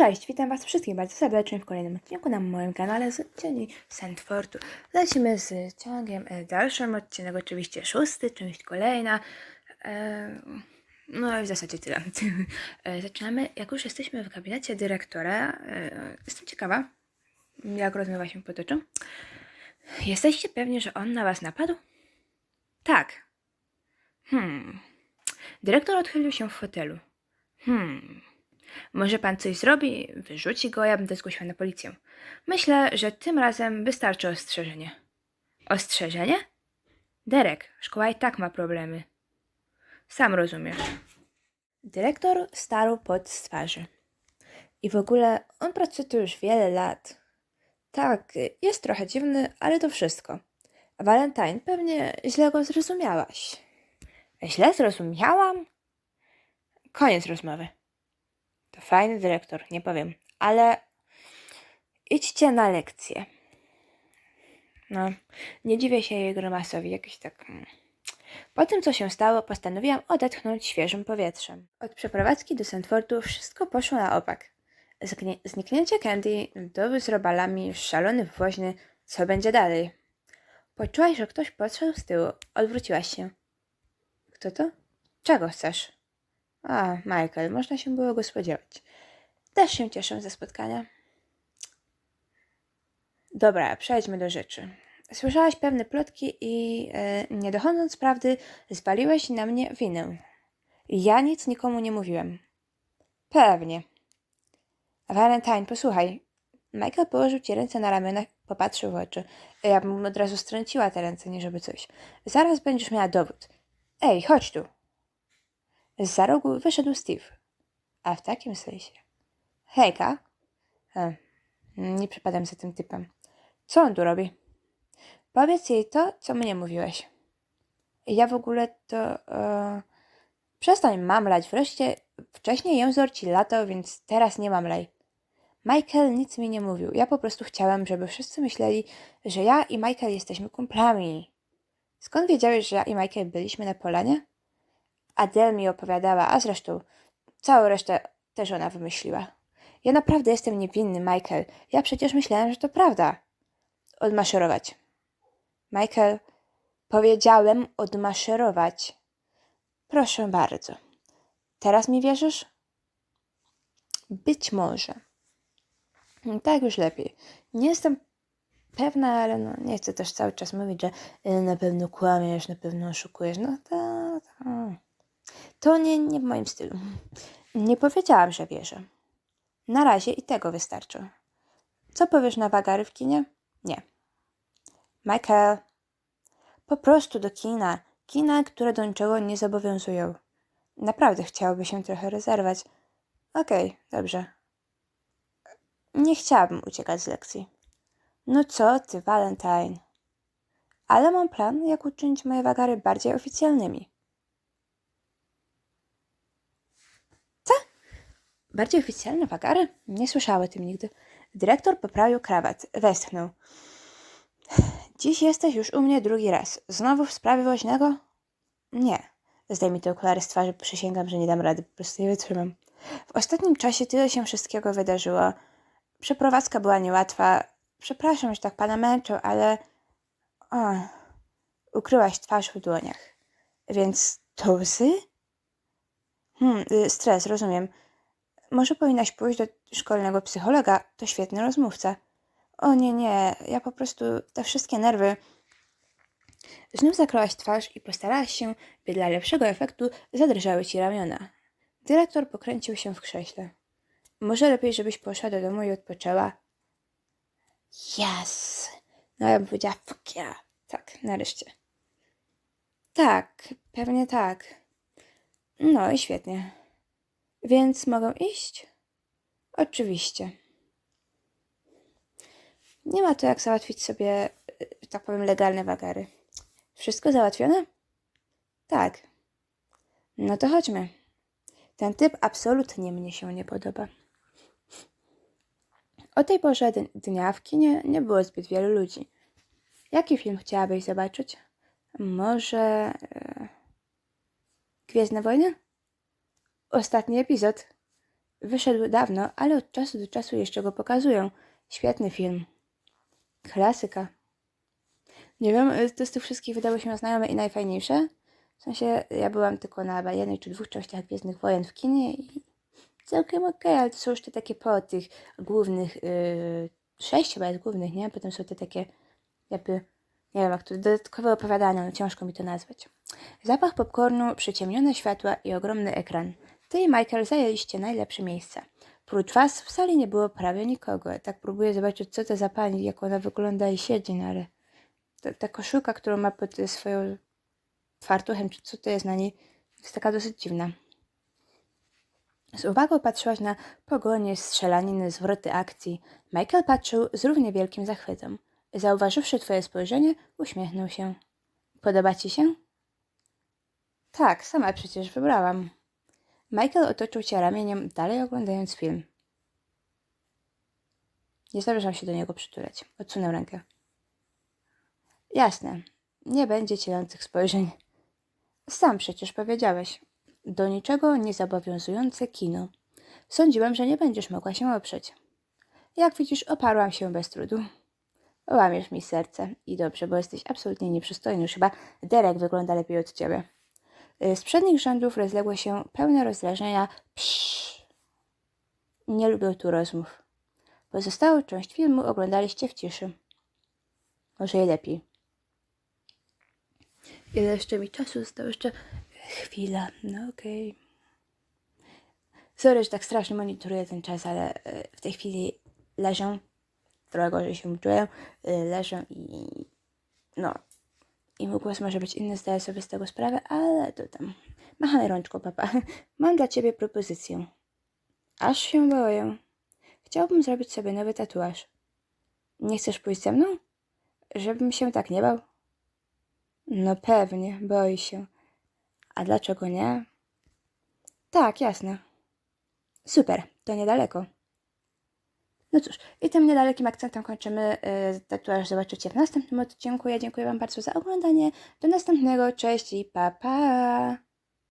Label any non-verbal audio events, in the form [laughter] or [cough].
Cześć, witam Was wszystkich bardzo serdecznie w kolejnym odcinku na moim kanale z Cieni Sandfortu. Lecimy z ciągiem e, dalszym, odcinek oczywiście szósty, część kolejna. E, No i w zasadzie tyle. [laughs] E, Zaczynamy, jak już jesteśmy w gabinecie dyrektora. Jestem ciekawa, jak rozmowa się potoczy. Jesteście pewni, że on na Was napadł? Tak. Hmm. Dyrektor odchylił się w fotelu. Hmm. Może pan coś zrobi, wyrzuci go, ja będę zgłosiła na policję. Myślę, że tym razem wystarczy ostrzeżenie. Ostrzeżenie? Derek, szkoła i tak ma problemy. Sam rozumiesz. Dyrektor starł pot z twarzy. I w ogóle on pracuje tu już wiele lat. Tak, jest trochę dziwny, ale to wszystko. Valentine, pewnie źle go zrozumiałaś. Źle zrozumiałam? Koniec rozmowy. To fajny dyrektor, nie powiem, ale idźcie na lekcję. No, nie dziwię się jej grymasowi, jakiś tak. mm. Po tym, co się stało, postanowiłam odetchnąć świeżym powietrzem. Od przeprowadzki do Sandfortu wszystko poszło na opak. Zgnie- zniknięcie Candy, doby z robalami, szalony woźny, co będzie dalej? Poczułaś, że ktoś podszedł z tyłu. Odwróciłaś się. Kto to? Czego chcesz? A, Michael, można się było go spodziewać. Też się cieszę ze spotkania. Dobra, przejdźmy do rzeczy. Słyszałaś pewne plotki i, e, nie dochodząc prawdy, zwaliłeś na mnie winę. Ja nic nikomu nie mówiłem. Pewnie. Valentine, posłuchaj. Michael położył ci ręce na ramionach, popatrzył w oczy. Ja bym od razu strąciła te ręce, nie żeby coś. Zaraz będziesz miała dowód. Ej, chodź tu. Za rogu wyszedł Steve. A w takim sensie. Hejka. E, nie przypadam za tym typem. Co on tu robi? Powiedz jej to, co mnie mówiłeś. Ja w ogóle to... E, przestań mamlać. Wreszcie wcześniej jęzor ci latał, więc teraz nie mamlaj. Michael nic mi nie mówił. Ja po prostu chciałem, żeby wszyscy myśleli, że ja i Michael jesteśmy kumplami. Skąd wiedziałeś, że ja i Michael byliśmy na polanie? Adele mi opowiadała, a zresztą całą resztę też ona wymyśliła. Ja naprawdę jestem niewinny, Michael. Ja przecież myślałem, że to prawda. Odmaszerować. Michael, powiedziałem odmaszerować. Proszę bardzo. Teraz mi wierzysz? Być może. Tak już lepiej. Nie jestem pewna, ale no, nie chcę też cały czas mówić, że y, na pewno kłamiesz, na pewno oszukujesz. No to, to. To nie, nie w moim stylu. Nie powiedziałam, że wierzę. Na razie i tego wystarczy. Co powiesz na wagary w kinie? Nie. Michael. Po prostu do kina. Kina, które do niczego nie zobowiązują. Naprawdę chciałoby się trochę rezerwać. Okej, dobrze. Nie chciałabym uciekać z lekcji. No co ty, Valentine? Ale mam plan, jak uczynić moje wagary bardziej oficjalnymi. Bardziej oficjalne wagary? Nie słyszałem o tym nigdy. Dyrektor poprawił krawat. Westchnął. Dziś jesteś już u mnie drugi raz. Znowu w sprawie woźnego? Nie. Zdejmij te okulary z twarzy, przysięgam, że nie dam rady, po prostu nie wytrzymam. W ostatnim czasie tyle się wszystkiego wydarzyło. Przeprowadzka była niełatwa. Przepraszam, że tak pana męczę, ale... O, ukryłaś twarz w dłoniach. Więc to łzy? Hmm, y, stres, rozumiem. Może powinnaś pójść do szkolnego psychologa, to świetny rozmówca. O nie, nie, ja po prostu te wszystkie nerwy. Znów zakryłaś twarz i postarałaś się, by dla lepszego efektu zadrżały ci ramiona. Dyrektor pokręcił się w krześle. Może lepiej, żebyś poszła do domu i odpoczęła. Yes! No ja bym powiedziała, fuck yeah. Tak, nareszcie. Tak, pewnie tak. No i świetnie. Więc mogę iść? Oczywiście. Nie ma to jak załatwić sobie, y, tak powiem, legalne wagary. Wszystko załatwione? Tak. No to chodźmy. Ten typ absolutnie mnie się nie podoba. O tej porze dnia w kinie nie było zbyt wielu ludzi. Jaki film chciałabyś zobaczyć? Może. E... Gwiezdne wojny? Ostatni epizod. Wyszedł dawno, ale od czasu do czasu jeszcze go pokazują. Świetny film. Klasyka. Nie wiem, y, to z tych wszystkich wydało się znajome i najfajniejsze. W sensie, ja byłam tylko na jednej czy dwóch częściach Gwiezdnych Wojen w kinie i całkiem okej, ale to są już te takie po tych głównych, yy, sześć chyba jest głównych, nie? Potem są te takie jakby, nie wiem jak to, dodatkowe opowiadania, no ciężko mi to nazwać. Zapach popcornu, przyciemnione światła i ogromny ekran. Ty i Michael zajęliście najlepsze miejsca. Prócz was w sali nie było prawie nikogo. Tak próbuję zobaczyć, co to za pani, jak ona wygląda i siedzi, no ale ta, ta koszulka, którą ma pod swoją fartuchem, czy co to jest na niej, jest taka dosyć dziwna. Z uwagą patrzyłaś na pogonie, strzelaniny, zwroty akcji. Michael patrzył z równie wielkim zachwytem. Zauważywszy twoje spojrzenie, uśmiechnął się. Podoba ci się? Tak, sama przecież wybrałam. Michael otoczył cię ramieniem, dalej oglądając film. Nie zamierzam się do niego przytulać. Odsunę rękę. Jasne. Nie będzie cielących spojrzeń. Sam przecież powiedziałeś. Do niczego niezobowiązujące kino. Sądziłem, że nie będziesz mogła się oprzeć. Jak widzisz, oparłam się bez trudu. Łamiesz mi serce. I dobrze, bo jesteś absolutnie nieprzystojny. Już chyba Derek wygląda lepiej od ciebie. Y, Z przednich rzędów rozległy się pełne rozdrażnienia psz. Nie lubię tu rozmów. Pozostałą część filmu oglądaliście w ciszy. Może i lepiej. Ile jeszcze mi czasu zostało? Jeszcze chwila. No okej. Sorry, że tak strasznie monitoruję ten czas, ale e, w tej chwili leżę. Trochę gorzej się czuję. e, Leżę i no. I mój głos może być inny, zdaję sobie z tego sprawę, ale to tam. Machaj rączką, papa. [laughs] Mam dla ciebie propozycję. Aż się boję. Chciałbym zrobić sobie nowy tatuaż. Nie chcesz pójść ze mną? Żebym się tak nie bał? No pewnie, boi się. A dlaczego nie? Tak, jasne. Super, to niedaleko. No cóż, i tym niedalekim akcentem kończymy yy, tatuaż. Zobaczycie w następnym odcinku. Ja dziękuję Wam bardzo za oglądanie. Do następnego, cześć i pa pa!